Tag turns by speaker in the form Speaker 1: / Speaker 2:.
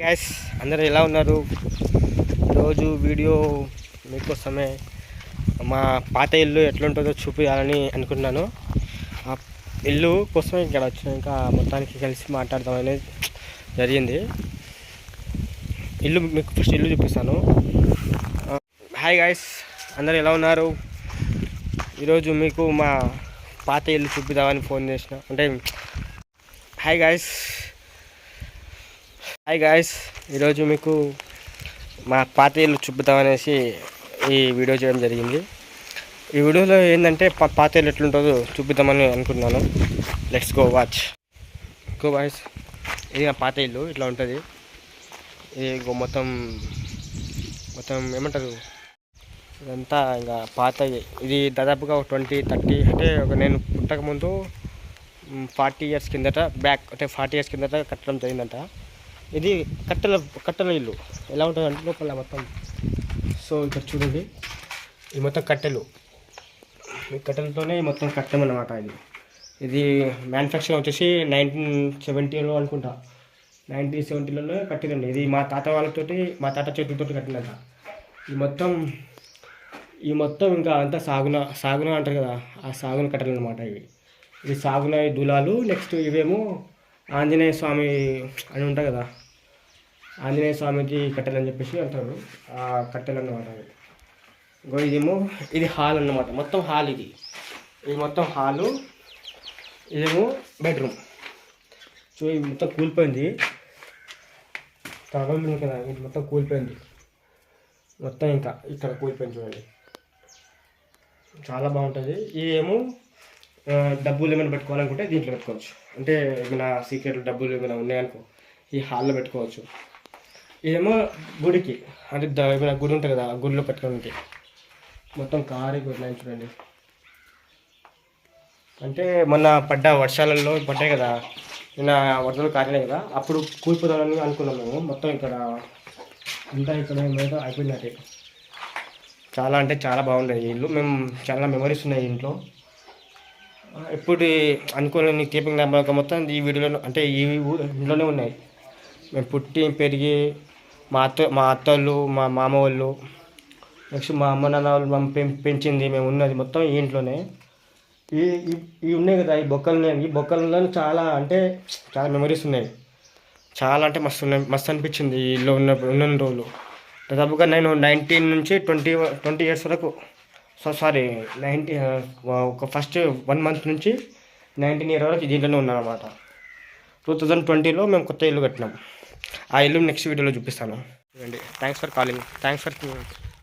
Speaker 1: Gas అందరూ ఎలా ఉన్నారు? రోజు వీడియో మీకోసమే మా పాత ఇల్లు ఎట్లుంటుందో చూపించాలని అనుకుంటున్నాను ఆ ఇల్లు కోసం ఇక్కడ వచ్చినాక మొత్తానికి కలిసి మాట్లాడదామని జరిగింది. ఇల్లు మీకు ఫస్ట్ ఇల్లు చూపిస్తాను. హాయ్ గాయస్ అందరు ఎలా ఉన్నారు? ఈరోజు మీకు మా పాత ఇల్లు చూపిద్దామని ఫోన్ చేసిన. అంటే హాయ్ గాయస్ హాయ్ గాయస్ ఈరోజు మీకు మా పాత ఇల్లు చూపుతామనేసి ఈ వీడియో చేయడం జరిగింది. ఈ వీడియోలో ఏంటంటే పా- పాత ఇల్లు ఎట్లుంటుందో చూపిద్దామని అనుకుంటున్నాను. Let's go watch go voice ఇది నా పాత ఇల్లు ఇట్లా ఉంటుంది. ఇది మొత్తం మొత్తం ఏమంటారు? ఇదంతా ఇంకా పాత ఇది దాదాపుగా ఒక ట్వంటీ థర్టీ అంటే ఒక నేను పుట్టక ముందు ఫార్టీ ఇయర్స్ కిందట బ్యాక్ అంటే ఫార్టీ ఇయర్స్ కిందట కట్టడం జరిగిందంట. ఇది కట్టెల కట్టెల ఇల్లు. ఎలా ఉంటుందంటే లోపల మొత్తం. సో ఇక్కడ చూడండి ఇది మొత్తం కట్టెలు. ఈ కట్టెలతోనే మొత్తం కట్టమన్నమాట ఇది. ఇది మ్యానుఫ్యాక్చర్ వచ్చేసి నైన్టీన్ సెవెంటీలో అనుకుంటా. నైన్టీన్ సెవెంటీలలో కట్టిందండి ఇది మా తాత వాళ్ళతోటి మా తాత చేతులతో కట్టినట ఈ మొత్తం ఈ మొత్తం ఇంకా అంతా సాగున సాగున అంటారు కదా ఆ సాగున కట్టెలు అనమాట ఇవి. ఇది సాగున దూలాలు నెక్స్ట్ ఇవేమో ఆంజనేయ స్వామి అని ఉంటాయి కదా ఆంజనేయ స్వామికి కట్టెలు అని చెప్పేసి అంటారు. ఆ కట్టెలు అన్నమాట అవి. ఇంకో ఇదేమో ఇది హాల్ అన్నమాట. మొత్తం హాల్ ఇది. ఇది మొత్తం హాలు. ఇదేమో బెడ్రూమ్. సో ఇది మొత్తం కూలిపోయింది. తగలు కదా ఇది మొత్తం కూలిపోయింది. మొత్తం ఇంకా ఇక్కడ కూలిపోయింది చూడండి. చాలా బాగుంటుంది. ఇదేమో డబ్బులు ఏమైనా పెట్టుకోవాలనుకుంటే దీంట్లో పెట్టుకోవచ్చు. అంటే ఏమైనా సీక్రెట్ డబ్బులు ఏమైనా ఉన్నాయనుకో ఈ హాల్లో పెట్టుకోవచ్చు. ఇదేమో గుడికి. అంటే ఏమైనా గుడి ఉంటుంది కదా ఆ గుడిలో పెట్టుకోవడానికి. మొత్తం కారీ కొట్టినాయి చూడండి. అంటే మొన్న పడ్డ వర్షాలలో పడ్డాయి కదా నిన్న వరదలు కారినాయి కదా అప్పుడు కూలిపోదామని అనుకున్నాం మేము. మొత్తం ఇక్కడ అంతా ఇక్కడ మీద అయిపోయినట్టే చాలా అంటే చాలా బాగుండేది ఇల్లు. మేము చాలా మెమరీస్ ఉన్నాయి ఇంట్లో. ఇప్పుడు ఎప్పుడు అనుకోలేని కీపింగ్ జ్ఞాపకం మొత్తం ఈ వీడియోలో అంటే ఈ ఊ- ఇంట్లోనే ఉన్నాయి. మేము పుట్టి పెరిగి మా అత్త మా అత్తోళ్ళు మా మామ వాళ్ళు నెక్స్ట్ మా అమ్మ నాన్న వాళ్ళు మేము పెంచింది మేము ఉన్నది మొత్తం ఈ ఇంట్లోనే. ఈ ఈ- ఇవి ఉన్నాయి కదా ఈ బొక్కలు ఈ బొక్కలలో చాలా అంటే చాలా మెమరీస్ ఉన్నాయి. చాలా అంటే మస్తు ఉన్నాయి మస్తు అనిపించింది ఈ ఇల్లు ఉన్న ఉన్న రోజులు. దాదాపుగా నేను నైన్టీన్ నుంచి ట్వంటీ ట్వంటీ ఇయర్స్ వరకు సో సారీ నైన్టీ ఒక ఫస్ట్ వన్ మంత్ నుంచి నైన్టీన్ ఇయర్ వరకు దీంట్లోనే ఉన్నాను అనమాట టూ థౌజండ్ ట్వంటీలో మేము కొత్త ఇల్లు కట్టినాం. ఆ ఇల్లు నెక్స్ట్ వీడియోలో చూపిస్తాను. చూడండి thanks for calling thanks for